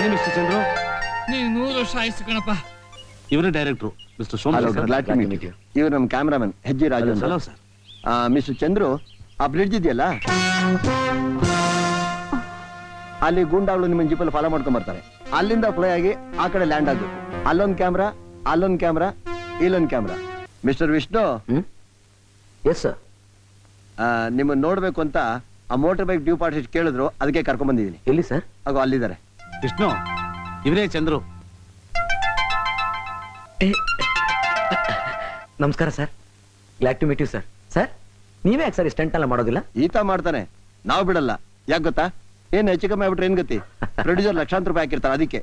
ಬನ್ನಿ ಮಿಸ್ಟರ್ ಚಂದ್ರು. ನೀನು ನೂರು ವರ್ಷ ಆಯ್ತು ಕಣಪ್ಪ. ಇವರೇ director mister hello Somashekar glad meet you ಇವರು ನಮ್ಮ cameraman Hejje Raju hello sir mister Chandru ಆ ಬ್ರಿಡ್ಜ್ ಇದೆಯಲ್ಲ? ಅಲ್ಲಿ ಗೂಂಡಾಗಳು ನಿಮ್ಮ ಜೀಪಲ್ಲಿ ಫಾಲೋ ಮಾಡ್ಕೊಂಡ್ ಬರ್ತಾರೆ. ಅಲ್ಲಿಂದ ಫ್ಲೈ ಆಗಿ ಆ ಕಡೆ ಲ್ಯಾಂಡ್ ಆಗಬೇಕು. ಅಲ್ಲೊಂದು ಕ್ಯಾಮ್ರಾ ಅಲ್ಲೊಂದು ಕ್ಯಾಮ್ರಾ ಇಲ್ಲೊಂದು camera mister Vishnu? Yes sir ನಿಮ್ಮನ್ನ ನೋಡ್ಬೇಕು ಅಂತ ಆ ಮೋಟರ್ ಬೈಕ್ ಡ್ಯೂ ಪಾರ್ಟಿ ಕೇಳಿದ್ರು ಅದಕ್ಕೆ ಕರ್ಕೊಂಡ್ ಬಂದಿದ್ದೀನಿ. ಎಲ್ಲಿ ಸರ್ ಹಾಗೂ ಅಲ್ಲಿದ್ದಾರೆ. ವಿಷ್ಣು ಇವರೇ ಚಂದ್ರು. ನಮಸ್ಕಾರ sir. Glad to meet you sir sir ನೀವೇ ಯಾಕೆ ಸರ್ ಸ್ಟೆಂಟ್ ಎಲ್ಲ ಮಾಡೋದಿಲ್ಲ? ಈತ ಮಾಡ್ತಾನೆ. ನಾವು ಬಿಡಲ್ಲ. ಯಾಕೆ ಗೊತ್ತಾ? ಏನ್ ಹೆಚ್ಚು ಕಮ್ಮಿ ಆಗ್ಬಿಟ್ರೆ ಏನ್ ಗತಿ? ಪ್ರೊಡ್ಯೂಸರ್ ಲಕ್ಷಾಂತರ ರೂಪಾಯಿ ಹಾಕಿರ್ತಾರೆ ಅದಕ್ಕೆ.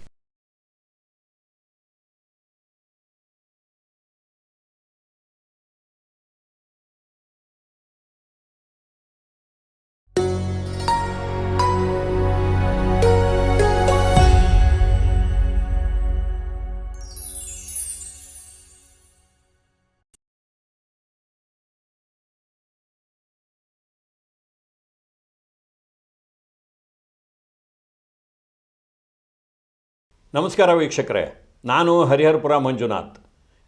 ನಮಸ್ಕಾರ ವೀಕ್ಷಕರೇ, ನಾನು ಹರಿಹರಪುರ ಮಂಜುನಾಥ್.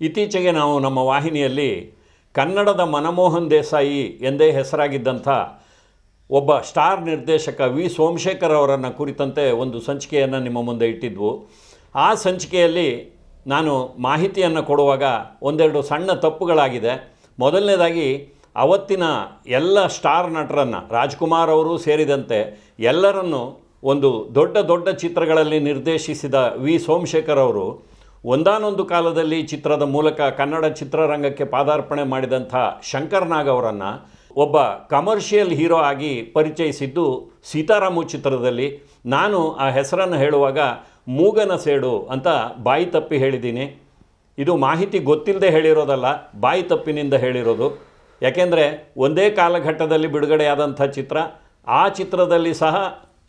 ಇತ್ತೀಚೆಗೆ ನಾವು ನಮ್ಮ ವಾಹಿನಿಯಲ್ಲಿ ಕನ್ನಡದ ಮನಮೋಹನ್ ದೇಸಾಯಿ ಎಂದೇ ಹೆಸರಾಗಿದ್ದಂಥ ಒಬ್ಬ ಸ್ಟಾರ್ ನಿರ್ದೇಶಕ ವಿ ಸೋಮಶೇಖರ್ ಅವರನ್ನು ಕುರಿತಂತೆ ಒಂದು ಸಂಚಿಕೆಯನ್ನು ನಿಮ್ಮ ಮುಂದೆ ಇಟ್ಟಿದ್ವು. ಆ ಸಂಚಿಕೆಯಲ್ಲಿ ನಾನು ಮಾಹಿತಿಯನ್ನು ಕೊಡುವಾಗ ಒಂದೆರಡು ಸಣ್ಣ ತಪ್ಪುಗಳಾಗಿದೆ. ಮೊದಲನೇದಾಗಿ, ಅವತ್ತಿನ ಎಲ್ಲ ಸ್ಟಾರ್ ನಟರನ್ನು ರಾಜ್ಕುಮಾರ್ ಅವರು ಸೇರಿದಂತೆ ಎಲ್ಲರನ್ನು ಒಂದು ದೊಡ್ಡ ದೊಡ್ಡ ಚಿತ್ರಗಳಲ್ಲಿ ನಿರ್ದೇಶಿಸಿದ ವಿ. ಸೋಮಶೇಖರ್ ಅವರು ಒಂದಾನೊಂದು ಕಾಲದಲ್ಲಿ ಚಿತ್ರದ ಮೂಲಕ ಕನ್ನಡ ಚಿತ್ರರಂಗಕ್ಕೆ ಪಾದಾರ್ಪಣೆ ಮಾಡಿದಂಥ ಶಂಕರ್ ನಾಗ್ ಅವರನ್ನು ಒಬ್ಬ ಕಮರ್ಷಿಯಲ್ ಹೀರೋ ಆಗಿ ಪರಿಚಯಿಸಿದ್ದು ಸೀತಾರಾಮು ಚಿತ್ರದಲ್ಲಿ. ನಾನು ಆ ಹೆಸರನ್ನು ಹೇಳುವಾಗ ಮೂಗನ ಸೇಡು ಅಂತ ಬಾಯಿ ತಪ್ಪಿ ಹೇಳಿದ್ದೀನಿ. ಇದು ಮಾಹಿತಿ ಗೊತ್ತಿಲ್ಲದೆ ಹೇಳಿರೋದಲ್ಲ, ಬಾಯಿ ತಪ್ಪಿನಿಂದ ಹೇಳಿರೋದು. ಯಾಕೆಂದರೆ ಒಂದೇ ಕಾಲಘಟ್ಟದಲ್ಲಿ ಬಿಡುಗಡೆಯಾದಂಥ ಚಿತ್ರ, ಆ ಚಿತ್ರದಲ್ಲಿ ಸಹ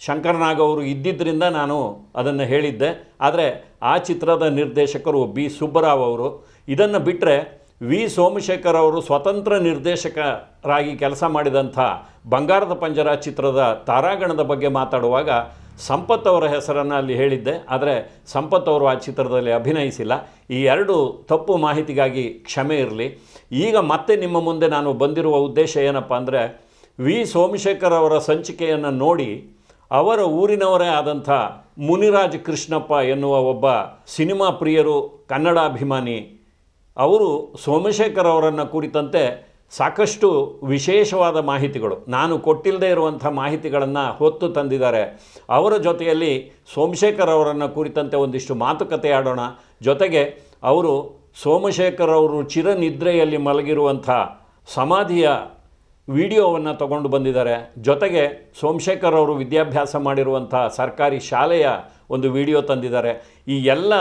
ಶಂಕರ್ನಾಗ್ ಅವರು ಇದ್ದಿದ್ದರಿಂದ ನಾನು ಅದನ್ನು ಹೇಳಿದ್ದೆ. ಆದರೆ ಆ ಚಿತ್ರದ ನಿರ್ದೇಶಕರು ಬಿ. ಸುಬ್ಬರಾವ್ ಅವರು, ಇದನ್ನು ಬಿಟ್ಟರೆ ವಿ. ಸೋಮಶೇಖರ್ ಅವರು ಸ್ವತಂತ್ರ ನಿರ್ದೇಶಕರಾಗಿ ಕೆಲಸ ಮಾಡಿದಂಥ ಬಂಗಾರದ ಪಂಜರ ಚಿತ್ರದ ತಾರಾಗಣದ ಬಗ್ಗೆ ಮಾತಾಡುವಾಗ ಸಂಪತ್ ಅವರ ಹೆಸರನ್ನು ಅಲ್ಲಿ ಹೇಳಿದ್ದೆ. ಆದರೆ ಸಂಪತ್ ಅವರು ಆ ಚಿತ್ರದಲ್ಲಿ ಅಭಿನಯಿಸಿಲ್ಲ. ಈ ಎರಡು ತಪ್ಪು ಮಾಹಿತಿಗಾಗಿ ಕ್ಷಮೆ ಇರಲಿ. ಈಗ ಮತ್ತೆ ನಿಮ್ಮ ಮುಂದೆ ನಾನು ಬಂದಿರುವ ಉದ್ದೇಶ ಏನಪ್ಪ ಅಂದರೆ ವಿ. ಸೋಮಶೇಖರ್ ಅವರ ಸಂಚಿಕೆಯನ್ನು ನೋಡಿ ಅವರ ಊರಿನವರೇ ಆದಂಥ ಮುನಿರಾಜ್ ಕೃಷ್ಣಪ್ಪ ಎನ್ನುವ ಒಬ್ಬ ಸಿನಿಮಾ ಪ್ರಿಯರು, ಕನ್ನಡಾಭಿಮಾನಿ, ಅವರು ಸೋಮಶೇಖರ್ ಅವರನ್ನು ಕುರಿತಂತೆ ಸಾಕಷ್ಟು ವಿಶೇಷವಾದ ಮಾಹಿತಿಗಳು. ನಾನು ಕೊಟ್ಟಿಲ್ಲದೆ ಇರುವಂಥ ಮಾಹಿತಿಗಳನ್ನು ಹೊತ್ತು ತಂದಿದ್ದಾರೆ. ಅವರ ಜೊತೆಯಲ್ಲಿ ಸೋಮಶೇಖರ್ ಅವರನ್ನು ಕುರಿತಂತೆ ಒಂದಿಷ್ಟು ಮಾತುಕತೆ ಆಡೋಣ. ಜೊತೆಗೆ ಅವರು ಸೋಮಶೇಖರ್ ಅವರು ಚಿರನಿದ್ರೆಯಲ್ಲಿ ಮಲಗಿರುವಂಥ ಸಮಾಧಿಯ ವಿಡಿಯೋವನ್ನು ತಗೊಂಡು ಬಂದಿದ್ದಾರೆ. ಜೊತೆಗೆ ಸೋಮಶೇಖರ್ ಅವರು ವಿದ್ಯಾಭ್ಯಾಸ ಮಾಡಿರುವಂಥ ಸರ್ಕಾರಿ ಶಾಲೆಯ ಒಂದು ವಿಡಿಯೋ ತಂದಿದ್ದಾರೆ. ಈ ಎಲ್ಲ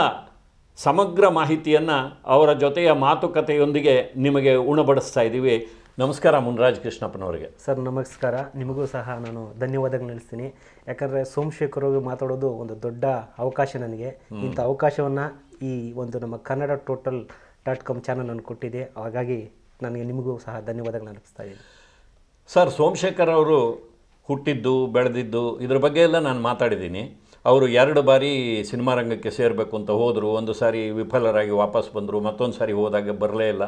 ಸಮಗ್ರ ಮಾಹಿತಿಯನ್ನು ಅವರ ಜೊತೆಯ ಮಾತುಕತೆಯೊಂದಿಗೆ ನಿಮಗೆ ಉಣಬಡಿಸ್ತಾ ಇದ್ದೀವಿ. ನಮಸ್ಕಾರ ಮುನ್ರಾಜ್ ಕೃಷ್ಣಪ್ಪನವರಿಗೆ. ಸರ್ ನಮಸ್ಕಾರ. ನಿಮಗೂ ಸಹ ನಾನು ಧನ್ಯವಾದಗಳು ನಡೆಸ್ತೀನಿ ಯಾಕಂದರೆ ಸೋಮಶೇಖರ್ ಅವರು ಮಾತಾಡೋದು ಒಂದು ದೊಡ್ಡ ಅವಕಾಶ ನನಗೆ. ಇಂಥ ಅವಕಾಶವನ್ನು ಈ ಒಂದು ನಮ್ಮ Kannada total dot com channel ನಾನು ಕೊಟ್ಟಿದೆ. ಹಾಗಾಗಿ ನನಗೆ ನಿಮಗೂ ಸಹ ಧನ್ಯವಾದಗಳು ಅನಿಸ್ತಾ ಇದ್ದೀನಿ. ಸರ್, ಸೋಮಶೇಖರ್ ಅವರು ಹುಟ್ಟಿದ್ದು, ಬೆಳೆದಿದ್ದು, ಇದ್ರ ಬಗ್ಗೆ ಎಲ್ಲ ನಾನು ಮಾತಾಡಿದ್ದೀನಿ. ಅವರು ಎರಡು ಬಾರಿ ಸಿನಿಮಾ ರಂಗಕ್ಕೆ ಸೇರಬೇಕು ಅಂತ ಹೋದರು. ಒಂದು ಸಾರಿ ವಿಫಲರಾಗಿ ವಾಪಸ್ ಬಂದರು, ಮತ್ತೊಂದು ಸಾರಿ ಹೋದಾಗ ಬರಲೇ ಇಲ್ಲ.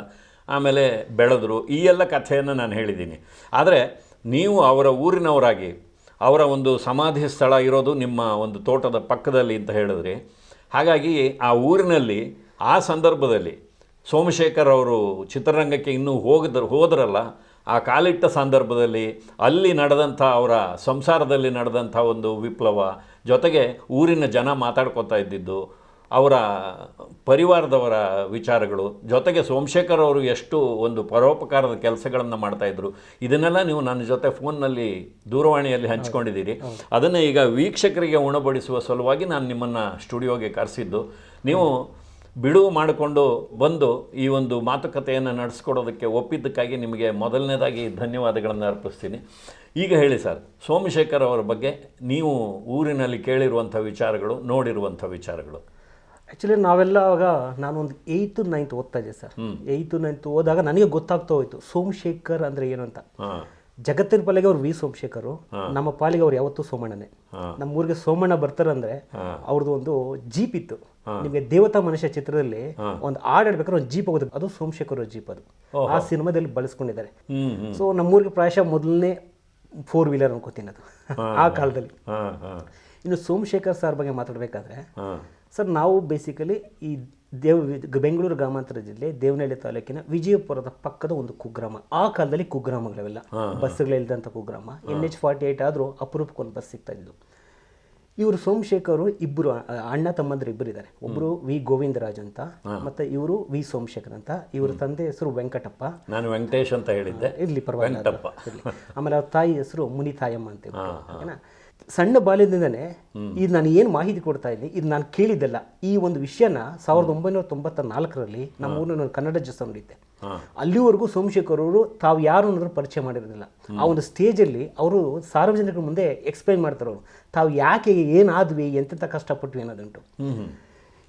ಆಮೇಲೆ ಬೆಳೆದರು. ಈ ಎಲ್ಲ ಕಥೆಯನ್ನು ನಾನು ಹೇಳಿದ್ದೀನಿ. ಆದರೆ ನೀವು ಅವರ ಊರಿನವರಾಗಿ, ಅವರ ಒಂದು ಸಮಾಧಿ ಸ್ಥಳ ಇರೋದು ನಿಮ್ಮ ಒಂದು ತೋಟದ ಪಕ್ಕದಲ್ಲಿ ಅಂತ ಹೇಳಿದ್ರಿ, ಹಾಗಾಗಿ ಆ ಊರಿನಲ್ಲಿ, ಆ ಸಂದರ್ಭದಲ್ಲಿ ಸೋಮಶೇಖರ್ ಅವರು ಚಿತ್ರರಂಗಕ್ಕೆ ಇನ್ನೂ ಹೋಗಿದ್ರು ಹೋದ್ರಲ್ಲ ಆ ಕಾಲಿಟ್ಟ ಸಂದರ್ಭದಲ್ಲಿ ಅಲ್ಲಿ ನಡೆದಂಥ ಅವರ ಸಂಸಾರದಲ್ಲಿ ನಡೆದಂಥ ಒಂದು ವಿಪ್ಲವ ಜೊತೆಗೆ ಊರಿನ ಜನ ಮಾತಾಡ್ಕೊತಾ ಇದ್ದಿದ್ದು ಅವರ ಪರಿವಾರದವರ ವಿಚಾರಗಳು ಜೊತೆಗೆ ಸೋಮಶೇಖರ್ ಅವರು ಎಷ್ಟು ಒಂದು ಪರೋಪಕಾರದ ಕೆಲಸಗಳನ್ನು ಮಾಡ್ತಾಯಿದ್ರು ಇದನ್ನೆಲ್ಲ ನೀವು ನನ್ನ ಜೊತೆ ಫೋನ್ನಲ್ಲಿ ದೂರವಾಣಿಯಲ್ಲಿ ಹಂಚ್ಕೊಂಡಿದ್ದೀರಿ. ಅದನ್ನು ಈಗ ವೀಕ್ಷಕರಿಗೆ ಉಣಬಡಿಸುವ ಸಲುವಾಗಿ ನಾನು ನಿಮ್ಮನ್ನು ಸ್ಟುಡಿಯೋಗೆ ಕರೆಸಿದ್ದು. ನೀವು ಬಿಡುವು ಮಾಡಿಕೊಂಡು ಬಂದು ಈ ಒಂದು ಮಾತುಕತೆಯನ್ನು ನಡೆಸ್ಕೊಡೋದಕ್ಕೆ ಒಪ್ಪಿದ್ದಕ್ಕಾಗಿ ನಿಮಗೆ ಮೊದಲನೇದಾಗಿ ಧನ್ಯವಾದಗಳನ್ನು ಅರ್ಪಿಸ್ತೀನಿ. ಈಗ ಹೇಳಿ ಸರ್ ಸೋಮಶೇಖರ್ ಅವರ ಬಗ್ಗೆ ನೀವು ಊರಿನಲ್ಲಿ ಕೇಳಿರುವಂಥ ವಿಚಾರಗಳು ನೋಡಿರುವಂಥ ವಿಚಾರಗಳು. ಆ್ಯಕ್ಚುಲಿ ನಾವೆಲ್ಲ ಆವಾಗ ನಾನು ಒಂದು ಏಯ್ತು ನೈನ್ತ್ ಓದ್ತಾ ಇದ್ದೆ ಸರ್. ಏಯ್ತು ನೈನ್ತ್ ಓದಾಗ ನನಗೆ ಗೊತ್ತಾಗ್ತಾ ಹೋಯಿತು ಸೋಮಶೇಖರ್ ಅಂದರೆ ಏನು ಅಂತ. ಹಾಂ. ಜಗತ್ತಿನ ಪಾಲಿಗೆ ಅವ್ರು ವಿ ಸೋಮಶೇಖರ್ ನಮ್ಮ ಪಾಲಿಗೆ ಅವ್ರು ಯಾವತ್ತೂ ಸೋಮಣ್ಣನೇ. ನಮ್ಮ ಊರಿಗೆ ಸೋಮಣ್ಣ ಬರ್ತಾರಂದ್ರೆ ಅವ್ರದ್ದು ಒಂದು ಜೀಪ್ ಇತ್ತು. ನಿಮಗೆ ದೇವತಾ ಮನುಷ್ಯ ಚಿತ್ರದಲ್ಲಿ ಒಂದು ಹಾಡ್ ಹೇಳ್ಬೇಕಾದ್ರೆ ಒಂದು ಜೀಪ್ ಹೋಗುತ್ತೆ. ಅದು ಸೋಮಶೇಖರ್ ಜೀಪ್ ಅದು. ಆ ಸಿನಿಮಾದಲ್ಲಿ ಬಳಸ್ಕೊಂಡಿದ್ದಾರೆ. ಸೊ ನಮ್ಮೂರಿಗೆ ಪ್ರಾಯಶಃ ಮೊದಲನೇ ಫೋರ್ ವೀಲರ್ ಅನ್ಕೋತೀನಿ ಅದು. ಆ ಕಾಲದಲ್ಲಿ. ಇನ್ನು ಸೋಮಶೇಖರ್ ಸರ್ ಬಗ್ಗೆ ಮಾತಾಡಬೇಕಾದ್ರೆ ಸರ್ ನಾವು ಬೇಸಿಕಲಿ ಈ ದೇವ್ ಬೆಂಗಳೂರು ಗ್ರಾಮಾಂತರ ಜಿಲ್ಲೆ ದೇವನಹಳ್ಳಿ ತಾಲೂಕಿನ ವಿಜಯಪುರದ ಪಕ್ಕದ ಒಂದು ಕುಗ್ರಾಮ. ಆ ಕಾಲದಲ್ಲಿ ಕುಗ್ರಾಮಗಳಿವೆಲ್ಲ. ಬಸ್ಗಳಿಲ್ದಂಥ ಕುಗ್ರಾಮ. ಎನ್ ಎಚ್ ಫಾರ್ಟಿ ಏಯ್ಟ್ ಆದರೂ ಅಪರೂಪಕ್ಕೊಂದು ಬಸ್ ಸಿಗ್ತಾ ಇದ್ದು ಇವರು ಸೋಮಶೇಖರ್ ಇಬ್ಬರು ಅಣ್ಣ ತಮ್ಮಂದ್ರೆ ಇಬ್ಬರು ಇದ್ದಾರೆ ಒಬ್ಬರು ವಿ ಗೋವಿಂದರಾಜ್ ಅಂತ ಮತ್ತೆ ಇವರು ವಿ ಸೋಮಶೇಖರ್ ಅಂತ. ಇವರ ತಂದೆ ಹೆಸರು ವೆಂಕಟಪ್ಪ. ನಾನು ವೆಂಕಟೇಶ್ ಅಂತ ಹೇಳಿದ್ದೆ. ಇರಲಿ ಪರವಾಗಿಲ್ಲ. ಆಮೇಲೆ ಅವ್ರ ತಾಯಿ ಹೆಸರು ಮುನಿತಾಯಮ್ಮ ಅಂತ ಓಕೆನಾ? ಸಣ್ಣ ಬಾಲ್ಯದಿಂದನೇ ಇದು ನಾನು ಏನು ಮಾಹಿತಿ ಕೊಡ್ತಾ ಇದ್ದೀನಿ ಇದು ನಾನು ಕೇಳಿದ್ದಲ್ಲ. ಈ ಒಂದು ವಿಷಯನ ಸಾವಿರದ ಒಂಬೈನೂರ ತೊಂಬತ್ತ ನಾಲ್ಕರಲ್ಲಿ ನಮ್ಮ ಊರಿನ ನಾನು ಕನ್ನಡ ಜಸ್ತ ನೋಡಿದ್ದೆ. ಅಲ್ಲಿವರೆಗೂ ಸೋಮಶೇಖರ್ ಅವರು ತಾವು ಯಾರು ಅನ್ನೋದ್ರ ಪರಿಚಯ ಮಾಡಿರೋದಿಲ್ಲ. ಆ ಒಂದು ಸ್ಟೇಜಲ್ಲಿ ಅವರು ಸಾರ್ವಜನಿಕರ ಮುಂದೆ ಎಕ್ಸ್ಪ್ಲೈನ್ ಮಾಡ್ತಾರೆ ಅವರು. ತಾವು ಯಾಕೆ ಏನಾದ್ವಿ ಎಂತೆಂಥ ಕಷ್ಟಪಟ್ವಿ ಅನ್ನೋದುಂಟು.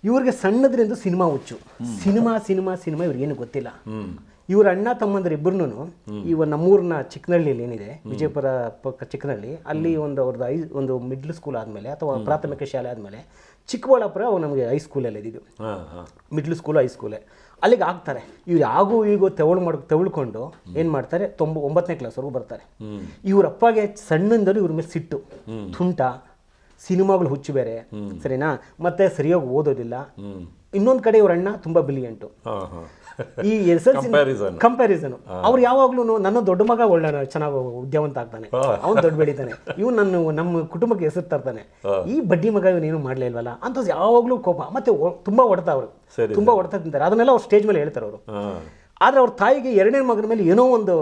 ಇವ್ರಿಗೆ ಸಣ್ಣದ್ರಿಂದ ಸಿನಿಮಾ ಹುಚ್ಚು. ಸಿನಿಮಾ ಸಿನಿಮಾ ಸಿನಿಮಾ ಇವ್ರಿಗೇನು ಗೊತ್ತಿಲ್ಲ. ಇವ್ರ ಅಣ್ಣ ತಮ್ಮಂದ್ರೆ ಇಬ್ಬರು ಇವ ನಮ್ಮೂರಿನ ಚಿಕ್ಕನಹಳ್ಳಿಯಲ್ಲಿ ಏನಿದೆ ವಿಜಯಪುರ ಪಕ್ಕ ಚಿಕ್ಕನಹಳ್ಳಿ ಅಲ್ಲಿ ಒಂದು ಅವ್ರದ್ದು ಐ ಒಂದು ಮಿಡ್ಲ್ ಸ್ಕೂಲ್ ಆದಮೇಲೆ ಅಥವಾ ಪ್ರಾಥಮಿಕ ಶಾಲೆ ಆದಮೇಲೆ ಚಿಕ್ಕಬಳ್ಳಾಪುರ ಅವು ನಮಗೆ ಹೈಸ್ಕೂಲಲ್ಲಿ ಇದ್ದಿದ್ದು. ಮಿಡ್ಲ್ ಸ್ಕೂಲ್ ಹೈಸ್ಕೂಲೇ ಅಲ್ಲಿಗೆ ಆಗ್ತಾರೆ. ಇವ್ರು ಯಾಗೂ ಈಗೂ ತೆವಳು ಮಾಡ್ ತೆವಳ್ಕೊಂಡು ಏನು ಮಾಡ್ತಾರೆ ತೊಂಬ ಒಂಬತ್ತನೇ ಕ್ಲಾಸ್ವರೆಗೂ ಬರ್ತಾರೆ. ಇವ್ರ ಅಪ್ಪಗೆ ಸಣ್ಣಂದರು ಇವ್ರ ಮೇಲೆ ಸಿಟ್ಟು ತುಂಟ ಸಿನಿಮಾಗಳು ಹುಚ್ಚು ಬೇರೆ ಸರಿನಾ? ಮತ್ತೆ ಸರಿಯಾಗಿ ಓದೋದಿಲ್ಲ. ಇನ್ನೊಂದು ಕಡೆ ಇವ್ರ ಅಣ್ಣ ತುಂಬ ಬಿಲಿಯಂಟು ಈ ಎಸ್ ಎಲ್ ಸಿ ಕಂಪ್ಯಾರಿಸನ್ ಅವ್ರು ಯಾವಾಗ್ಲೂ ನನ್ನ ದೊಡ್ಡ ಮಗ ಒಳ್ಳೆ ಚೆನ್ನಾಗಿ ಉದ್ಯಮಂತ ಆಗ್ತಾನೆ. ಅವ್ನು ದೊಡ್ಡ ಬೆಳಿತಾನೆ ಇವ್ ನನ್ನ ನಮ್ಮ ಕುಟುಂಬಕ್ಕೆ ಹೆಸರು ತರ್ತಾನೆ. ಈ ಬಡ್ಡಿ ಮಗ ಇವನೇನು ಮಾಡ್ಲೇ ಇಲ್ವಲ್ಲ? ಅಂತ ಯಾವಾಗ್ಲೂ ಕೋಪ. ಮತ್ತೆ ತುಂಬಾ ಹೊಡೆತ ಅವರು. ತುಂಬಾ ಹೊಡೆತ ತಿಂತಾರೆ. ಅದನ್ನೆಲ್ಲ ಅವ್ರು ಸ್ಟೇಜ್ ಮೇಲೆ ಹೇಳ್ತಾರೆ ಅವರು. ಆದ್ರೆ ಅವ್ರ ತಾಯಿಗೆ ಎರಡನೇ ಮಗನ ಮೇಲೆ ಏನೋ ಒಂದು